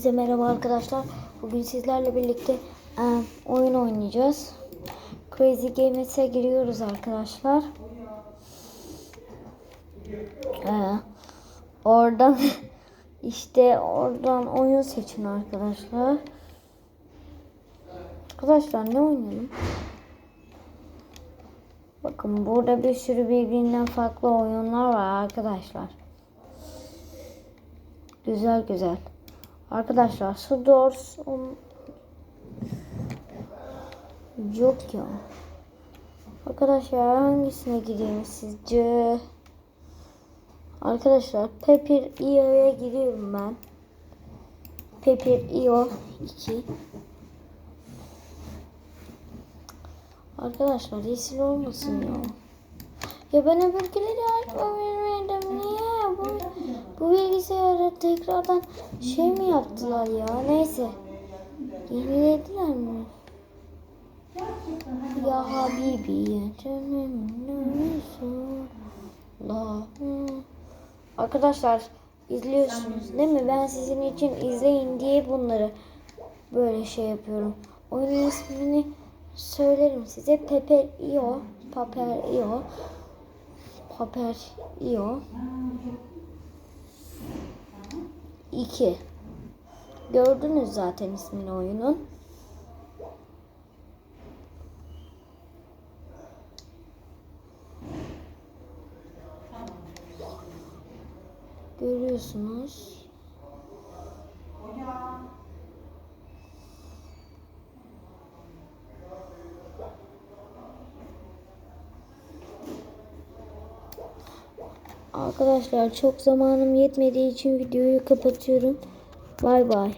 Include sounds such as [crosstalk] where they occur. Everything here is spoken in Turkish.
Herkese merhaba arkadaşlar. Bugün sizlerle birlikte e, oyun oynayacağız. Crazy Games'e giriyoruz arkadaşlar. E, oradan [laughs] işte oradan oyun seçin arkadaşlar. Arkadaşlar ne oynayalım? Bakın burada bir sürü birbirinden farklı oyunlar var arkadaşlar. Güzel güzel. Arkadaşlar su Doors yok ya. Arkadaşlar hangisine gireyim sizce? Arkadaşlar Pepper IO'ya giriyorum ben. Pepper IO 2. Arkadaşlar yeşil olmasın ya. Ya ben öbürküleri açma vermedim. Niye? Bu, bu bilgisayarı tekrardan şey mi yaptılar ya? Neyse. Yenilediler mi? Ya Habibi. Arkadaşlar izliyorsunuz değil mi? Ben sizin için izleyin diye bunları böyle şey yapıyorum. Oyunun ismini söylerim size. Pepe Io. Paper Io. Paper Io. 2. Gördünüz zaten ismini oyunun. Görüyorsunuz. Arkadaşlar çok zamanım yetmediği için videoyu kapatıyorum. Bay bay.